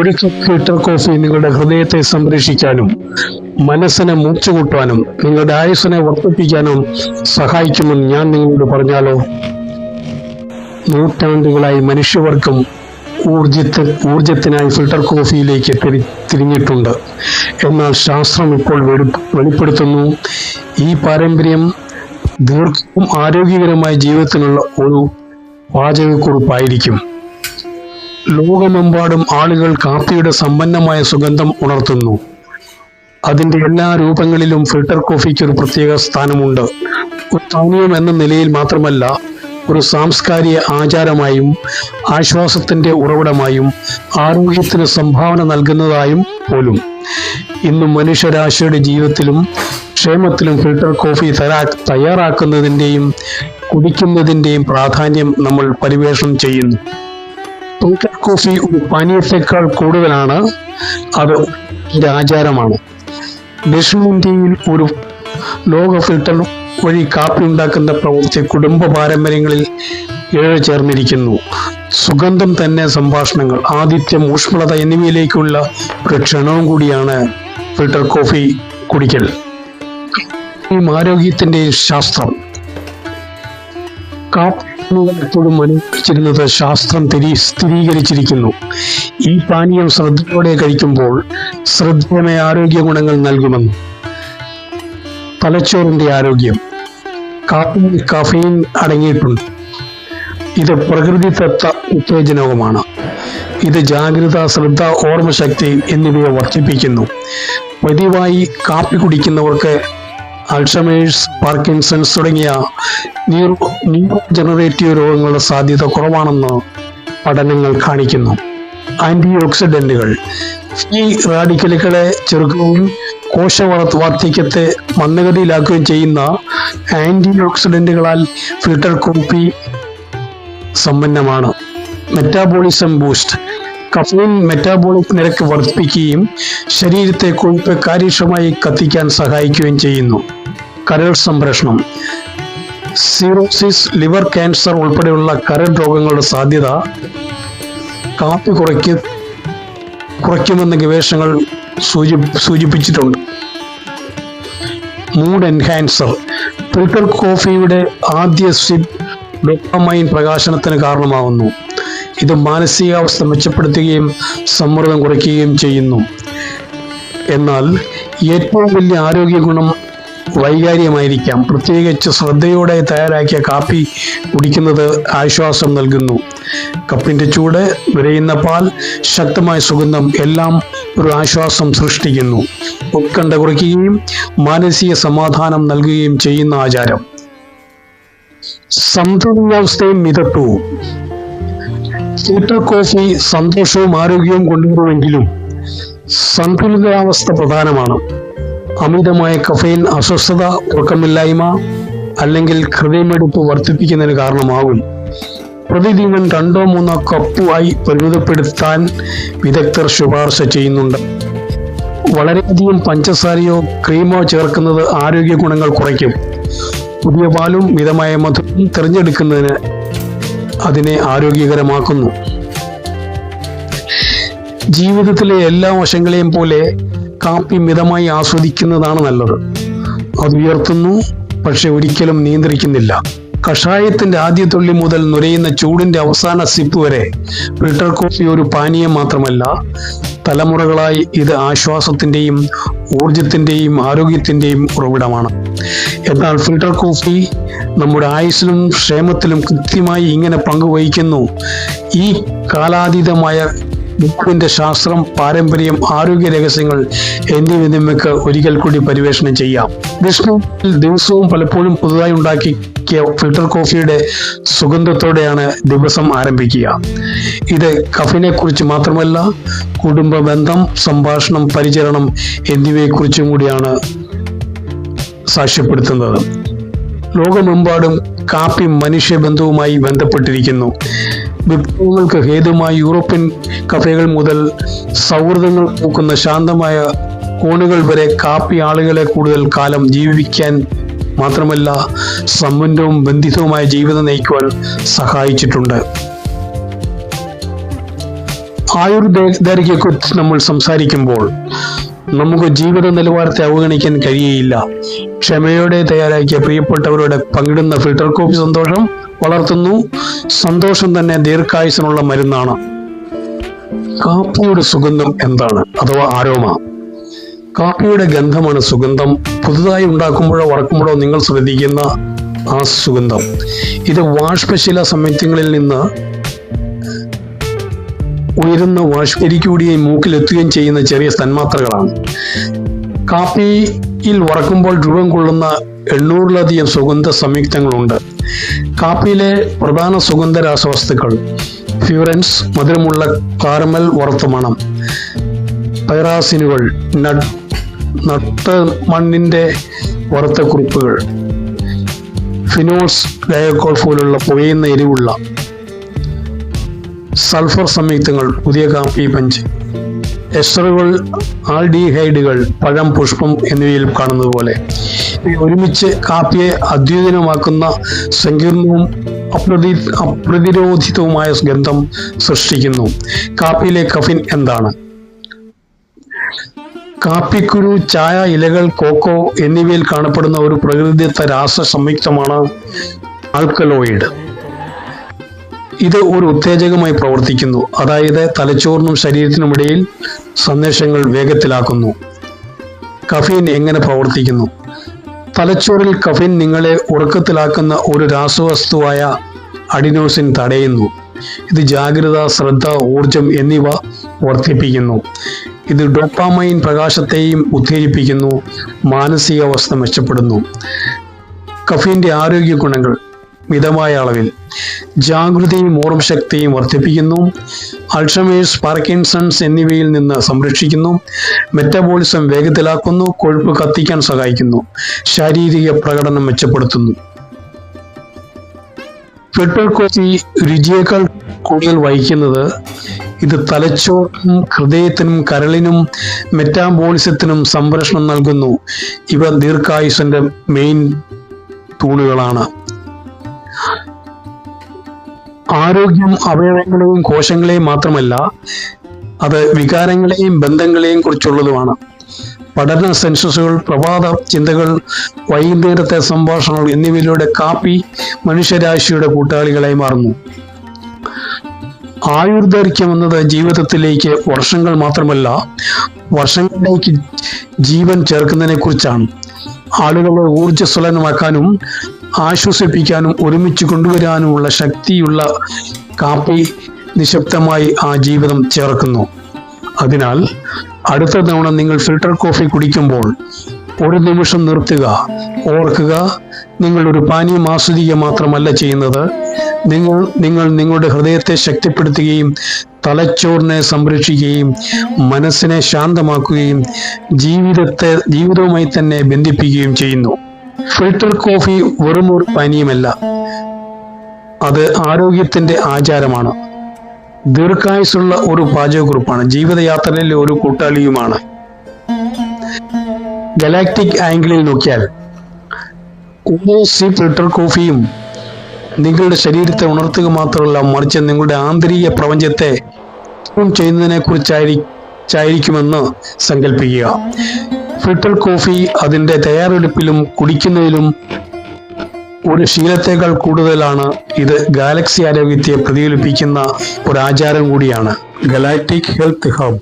Filter coffee നിങ്ങളുടെ ഹൃദയത്തെ സംരക്ഷിക്കാനും മനസ്സിനെ മൂച്ചുകൂട്ടാനും നിങ്ങളുടെ ആയുസ്സിനെ വർദ്ധിപ്പിക്കാനും സഹായിക്കുമെന്ന് ഞാൻ നിങ്ങളോട് പറഞ്ഞാലോ? നൂറ്റാണ്ടുകളായി മനുഷ്യവർക്കും ഊർജത്ത് ഊർജത്തിനായി ഫിൽട്ടർ കോഫിയിലേക്ക് തിരി തിരിഞ്ഞിട്ടുണ്ട്. എന്നാൽ ശാസ്ത്രം ഇപ്പോൾ വെളി- വെളിപ്പെടുത്തുന്നു. ഈ പാരമ്പര്യം ദീർഘവും ആരോഗ്യകരമായ ജീവിതത്തിനുള്ള ഒരു പാചകക്കുറിപ്പായിരിക്കും ലോകമെമ്പാടും ആളുകൾ കാപ്പിയുടെ സമ്പന്നമായ സുഗന്ധം ഉണർത്തുന്നു. അതിന്റെ എല്ലാ രൂപങ്ങളിലും ഫിൽട്ടർ കോഫിക്ക് ഒരു പ്രത്യേക സ്ഥാനമുണ്ട്. ഒരു പാനീയം എന്ന നിലയിൽ മാത്രമല്ല ഒരു സാംസ്കാരിക ആചാരമായും ആശ്വാസത്തിന്റെ ഉറവിടമായും ആരോഗ്യത്തിന് സംഭാവന നൽകുന്നതായും പോലും. ഇന്ന് മനുഷ്യരാശിയുടെ ജീവിതത്തിലും ക്ഷേമത്തിലും ഫിൽട്ടർ കോഫി തയ്യാറാക്കുന്നതിന്റെയും കുടിക്കുന്നതിന്റെയും പ്രാധാന്യം നമ്മൾ പരിവേഷണം ചെയ്യുന്നു. കോഫി ഒരു പാനീയത്തെക്കാൾ കൂടുതലാണ്. അത് ആചാരമാണ് ദക്ഷിണേന്ത്യയിൽ ഒരു ലോക ഫിൽട്ടർ വഴി കാപ്പി ഉണ്ടാക്കുന്ന പ്രവൃത്തി കുടുംബ പാരമ്പര്യങ്ങളിൽ ഏഴ് ചേർന്നിരിക്കുന്നു. സുഗന്ധം തന്നെ സംഭാഷണങ്ങൾ ആതിഥ്യം ഊഷ്മളത എന്നിവയിലേക്കുള്ള ഒരു ക്ഷണവും കൂടിയാണ് ഫിൽട്ടർ കോഫി കുടിക്കൽ. ഈ ആരോഗ്യത്തിന്റെ ശാസ്ത്രം. കാപ്പി എപ്പോഴും അനുഭവിച്ചിരുന്നത് ശാസ്ത്രം തിരി സ്ഥിരീകരിച്ചിരിക്കുന്നു. ഈ പാനീയം ശ്രദ്ധയോടെ കഴിക്കുമ്പോൾ ശ്രദ്ധേയമായ ആരോഗ്യ ഗുണങ്ങൾ നൽകുമെന്ന്. തലച്ചോറിന്റെ ആരോഗ്യം. കാപ്പിയിൽ കഫീൻ അടങ്ങിയിട്ടുണ്ട്. ഇത് പ്രകൃതിദത്ത ഉത്തേജനവുമാണ്. ഇത് ജാഗ്രത ശ്രദ്ധ ഓർമ്മശക്തി എന്നിവയെ വർദ്ധിപ്പിക്കുന്നു. പതിവായി കാപ്പി കുടിക്കുന്നവർക്ക് അൾഷമേഴ്സ് പാർക്കിൻസൺസ് തുടങ്ങിയ ന്യൂറോ ന്യൂറോ ജനറേറ്റീവ് രോഗങ്ങളുടെ സാധ്യത കുറവാണെന്ന് പഠനങ്ങൾ കാണിക്കുന്നു. ആന്റി ഓക്സിഡന്റുകൾ ഈ റാഡിക്കലുകളെ ചെറുക്കുകയും കോശ വളർത്ത് വാർദ്ധക്യത്തെ മന്ദഗതിയിലാക്കുകയും ചെയ്യുന്ന ആന്റി ഓക്സിഡന്റുകളാൽ ഫിൽട്ടർ കോപ്പി സമ്പന്നമാണ്. Metabolism boost. കഫീൻ മെറ്റാബോളിക് നിരക്ക് വർദ്ധിപ്പിക്കുകയും ശരീരത്തെ കൊഴുപ്പ് കാര്യക്ഷമമായി കത്തിക്കാൻ സഹായിക്കുകയും ചെയ്യുന്നു. കരൾ സംരക്ഷണം. സീറോസിസ് ലിവർ ക്യാൻസർ ഉൾപ്പെടെയുള്ള കരൾ രോഗങ്ങളുടെ സാധ്യത കാപ്പി കുറയ്ക്ക് കുറയ്ക്കുമെന്ന് ഗവേഷണങ്ങൾ സൂചി സൂചിപ്പിച്ചിട്ടുണ്ട്. Mood enhancer. ഫിൽട്ടർ കോഫിയുടെ ആദ്യ സിപ്പ് ഡോപ്പമൈൻ പ്രകാശനത്തിന് കാരണമാകുന്നു ഇത് മാനസികാവസ്ഥ മെച്ചപ്പെടുത്തുകയും സമ്മർദ്ദം കുറയ്ക്കുകയും ചെയ്യുന്നു. എന്നാൽ ഏറ്റവും വലിയ ആരോഗ്യ ഗുണം വൈകാരികമായിരിക്കാം. പ്രത്യേകിച്ച് ശ്രദ്ധയോടെ തയ്യാറാക്കിയ കാപ്പി കുടിക്കുന്നത് ആശ്വാസം നൽകുന്നു. കപ്പിന്റെ ചൂട് വിരയുന്ന പാൽ ശക്തമായ സുഗന്ധം എല്ലാം ഒരു ആശ്വാസം സൃഷ്ടിക്കുന്നു. ഉത്കണ്ഠ കുറയ്ക്കുകയും മാനസിക സമാധാനം നൽകുകയും ചെയ്യുന്ന ആചാരം. സന്തുലിതാവസ്ഥയും മിതത്വവും. ഫിൽട്ടർ കോഫി സന്തോഷവും ആരോഗ്യവും കൊണ്ടുവരുമെങ്കിലും സന്തുലിതാവസ്ഥ പ്രധാനമാണ്. അമിതമായ കഫൈൻ അസ്വസ്ഥത ഉറക്കമില്ലായ്മ അല്ലെങ്കിൽ ഹൃദയമെടുപ്പ് വർദ്ധിപ്പിക്കുന്നതിന് കാരണമാകും. പ്രതിദിനം രണ്ടോ മൂന്നോ കപ്പുമായി പരിമിതപ്പെടുത്താൻ വിദഗ്ധർ ശുപാർശ ചെയ്യുന്നുണ്ട്. വളരെയധികം പഞ്ചസാരയോ ക്രീമോ ചേർക്കുന്നത് ആരോഗ്യ ഗുണങ്ങൾ കുറയ്ക്കും. പുതിയ പാലും മിതമായ മധുരം തിരഞ്ഞെടുക്കുന്നതിന് അതിനെ ആരോഗ്യകരമാക്കുന്നു. ജീവിതത്തിലെ എല്ലാ വശങ്ങളെയും പോലെ കാപ്പി മിതമായി ആസ്വദിക്കുന്നതാണ് നല്ലത്. അത് ഉയർത്തുന്നു പക്ഷെ ഒരിക്കലും നിയന്ത്രിക്കുന്നില്ല. കഷായത്തിന്റെ ആദ്യ തുള്ളി മുതൽ നുരയുന്ന ചൂടിന്റെ അവസാന സിപ്പ് വരെ ഫിൽട്ടർ കോഫി ഒരു പാനീയം മാത്രമല്ല തലമുറകളായി ഇത് ആശ്വാസത്തിന്റെയും ഊർജത്തിന്റെയും ആരോഗ്യത്തിന്റെയും ഉറവിടമാണ്. എന്നാൽ ഫിൽട്ടർ കോഫി നമ്മുടെ ആയുസ്സിലും ക്ഷേമത്തിലും കൃത്യമായി ഇങ്ങനെ പങ്കുവഹിക്കുന്നു. ഈ കാലാതീതമായ ബുക്കിന്റെ ശാസ്ത്രം പാരമ്പര്യം ആരോഗ്യ രഹസ്യങ്ങൾ എന്നിവ നിങ്ങൾക്ക് ഒരിക്കൽ കൂടി പരിവേഷണം ചെയ്യാം. വിഷ്ണു ദിവസവും പലപ്പോഴും പുതുതായി ഉണ്ടാക്കിയ ഫിൽട്ടർ കോഫിയുടെ സുഗന്ധത്തോടെയാണ് ദിവസം ആരംഭിക്കുക. ഇത് കഫിനെ കുറിച്ച് മാത്രമല്ല കുടുംബ ബന്ധം സംഭാഷണം പരിചരണം എന്നിവയെക്കുറിച്ചും കൂടിയാണ് സാക്ഷ്യപ്പെടുത്തുന്നത്. ലോകമെമ്പാടും കാപ്പി മനുഷ്യബന്ധവുമായി ബന്ധപ്പെട്ടിരിക്കുന്നു. വിപ്ലവങ്ങൾക്ക് ഹേതുമായി യൂറോപ്യൻ കഫേകൾ മുതൽ സൗഹൃദങ്ങൾ പൂക്കുന്ന ശാന്തമായ കോണുകൾ വരെ കാപ്പി ആളുകളെ കൂടുതൽ കാലം ജീവിക്കാൻ മാത്രമല്ല സമ്പന്നവും ബന്ധിതവുമായ ജീവിതം നയിക്കുവാൻ സഹായിച്ചിട്ടുണ്ട്. ആയുർദൈർഘ്യക്കുറിച്ച് നമ്മൾ സംസാരിക്കുമ്പോൾ നമുക്ക് ജീവിത നിലവാരത്തെ അവഗണിക്കാൻ കഴിയുകയില്ല ക്ഷമയോടെ തയ്യാറാക്കിയ പ്രിയപ്പെട്ടവരോട് പങ്കിടുന്ന ഫിൽട്ടർ കോപ്പി സന്തോഷം. വളർത്തുന്നു. സന്തോഷം തന്നെ ദീർഘായുസിനുള്ള മരുന്നാണ്. കാപ്പിയുടെ സുഗന്ധം എന്താണ്? അഥവാ ആരോമ കാപ്പിയുടെ ഗന്ധമാണ് സുഗന്ധം. പുതുതായി ഉണ്ടാക്കുമ്പോഴോ വറക്കുമ്പോഴോ നിങ്ങൾ ശ്രദ്ധിക്കുന്ന ആ സുഗന്ധം. ഇത് വാഷ്പശില സംയുക്തങ്ങളിൽ നിന്ന് ഉയരുന്ന വാഷ്പരിക്കൂടിയും മൂക്കിലെത്തുകയും ചെയ്യുന്ന ചെറിയ തന്മാത്രകളാണ് കാപ്പിയിൽ വറക്കുമ്പോൾ രൂപം കൊള്ളുന്ന എണ്ണൂറിലധികം സുഗന്ധ സംയുക്തങ്ങളുണ്ട്. കാപ്പിയിലെ പ്രധാന സുഗന്ധ രാസവസ്തുക്കൾ ഫ്യൂറൻസ് മധുരമുള്ള കാരമൽ വറുത്ത മണം പൈറാസിനുകൾ നട്ട് മണ്ണിന്റെ വറുത്ത കുറിപ്പുകൾ ഫിനോൾസ് ഡയക്കോൾ പോലുള്ള പുകയുന്ന എരിവുള്ള സൾഫർ സംയുക്തങ്ങൾ പുതിയ കാപ്പി പഞ്ച് എസ്റ്ററുകൾ ആൽഡിഹൈഡുകൾ പഴം പുഷ്പം എന്നിവയിൽ കാണുന്നത് പോലെ ഒരുമിച്ച് കാപ്പിയെ അദ്വൈതനമാക്കുന്ന സങ്കീർണവും അപ്രതി അപ്രതിരോധിതവുമായ ഗന്ധം സൃഷ്ടിക്കുന്നു. കാപ്പിയിലെ കഫിൻ എന്താണ്? കാപ്പിക്കുരു ചായ ഇലകൾ കോക്കോ എന്നിവയിൽ കാണപ്പെടുന്ന ഒരു പ്രകൃതിദത്ത രാസ സംയുക്തമാണ് ആൽക്കലോയിഡ്. ഇത് ഒരു ഉത്തേജകമായി പ്രവർത്തിക്കുന്നു. അതായത് തലച്ചോറിനും ശരീരത്തിനുമിടയിൽ സന്ദേശങ്ങൾ വേഗത്തിലാക്കുന്നു. കഫീൻ എങ്ങനെ പ്രവർത്തിക്കുന്നു? തലച്ചോറിൽ കഫിൻ നിങ്ങളെ ഉറക്കത്തിലാക്കുന്ന ഒരു രാസവസ്തുവായ അഡിനോസിൻ തടയുന്നു. ഇത് ജാഗ്രത ശ്രദ്ധ ഊർജം എന്നിവ വർദ്ധിപ്പിക്കുന്നു. ഇത് ഡോപ്പാമൈൻ പ്രകാശത്തെയും ഉത്തേജിപ്പിക്കുന്നു മാനസികാവസ്ഥ മെച്ചപ്പെടുന്നു. കഫീന്റെ ആരോഗ്യ ഗുണങ്ങൾ മിതമായ അളവിൽ. ജാഗ്രതയും ഓർമ്മശക്തിയും വർദ്ധിപ്പിക്കുന്നു. അൾഷമേഴ്സ് പാർക്കിൻസൺസ് എന്നിവയിൽ നിന്ന് സംരക്ഷിക്കുന്നു. മെറ്റബോളിസം വേഗത്തിലാക്കുന്നു. കൊഴുപ്പ് കത്തിക്കാൻ സഹായിക്കുന്നു. ശാരീരിക പ്രകടനം മെച്ചപ്പെടുത്തുന്നു. ഫിൽട്ടർ കോഫി രുചിയേക്കാൾ കൂടുതൽ വഹിക്കുന്നത് ഇത് തലച്ചോറിനും ഹൃദയത്തിനും കരളിനും മെറ്റാബോളിസത്തിനും സംരക്ഷണം നൽകുന്നു. ഇവ ദീർഘായുസന്റെ മെയിൻ തൂണുകളാണ്. ആരോഗ്യം അവയവങ്ങളെയും കോശങ്ങളെയും മാത്രമല്ല അത് വികാരങ്ങളെയും ബന്ധങ്ങളെയും കുറിച്ചുള്ളതുമാണ്. പഠന സെൻസസുകൾ പ്രഭാത ചിന്തകൾ വൈകുന്നേരത്തെ സംഭാഷണങ്ങൾ എന്നിവയിലൂടെ കാപ്പി മനുഷ്യരാശിയുടെ കൂട്ടാളികളായി മാറുന്നു. ആയുർദൈർഘ്യം എന്നത് ജീവിതത്തിലേക്ക് വർഷങ്ങൾ മാത്രമല്ല വർഷങ്ങളിലേക്ക് ജീവൻ ചേർക്കുന്നതിനെ കുറിച്ചാണ് ആളുകളെ ഊർജസ്വലനമാക്കാനും ആശ്വസിപ്പിക്കാനും ഒരുമിച്ച് കൊണ്ടുവരാനുമുള്ള ശക്തിയുള്ള കാപ്പി നിശബ്ദമായി ആ ജീവിതം ചേർക്കുന്നു. അതിനാൽ അടുത്ത തവണ നിങ്ങൾ ഫിൽട്ടർ കോഫി കുടിക്കുമ്പോൾ ഒരു നിമിഷം നിർത്തുക. ഓർക്കുക നിങ്ങൾ ഒരു പാനീയം ആസ്വദിക്കുക മാത്രമല്ല ചെയ്യുന്നത്. നിങ്ങൾ നിങ്ങൾ നിങ്ങളുടെ ഹൃദയത്തെ ശക്തിപ്പെടുത്തുകയും തലച്ചോറിനെ സംരക്ഷിക്കുകയും മനസ്സിനെ ശാന്തമാക്കുകയും ജീവിതത്തെ ജീവിതവുമായി തന്നെ ബന്ധിപ്പിക്കുകയും ചെയ്യുന്നു. ഫിൽട്ടർ കോഫി ഒരു പാനീയമല്ല. അത് ആരോഗ്യത്തിന്റെ ആചാരമാണ്. ദീർഘായുസുള്ള ഒരു പാചകക്കുറിപ്പാണ്. ജീവിതയാത്രയിലെ ഒരു കൂട്ടാളിയുമാണ്. ഗലാക്ടിക് ആംഗിളിൽ നോക്കിയാൽ സി ഫിൽട്ടർ കോഫിയും നിങ്ങളുടെ ശരീരത്തെ ഉണർത്തുക മാത്രമല്ല മറിച്ച് നിങ്ങളുടെ ആന്തരിക പ്രപഞ്ചത്തെ ട്യൂൺ ചെയ്യുന്നതിനെ കുറിച്ചായിരിക്കുമെന്ന് സങ്കല്പിക്കുക ഫിൽട്ടർ കോഫി അതിന്റെ തയ്യാറെടുപ്പിലും കുടിക്കുന്നതിലും ഒരു ശീലത്തേക്കാൾ കൂടുതലാണ്. ഇത് ഗാലക്സി ആരോഗ്യത്തെ പ്രതിഫലിപ്പിക്കുന്ന ഒരു ആചാരം കൂടിയാണ്. Galactic health hub.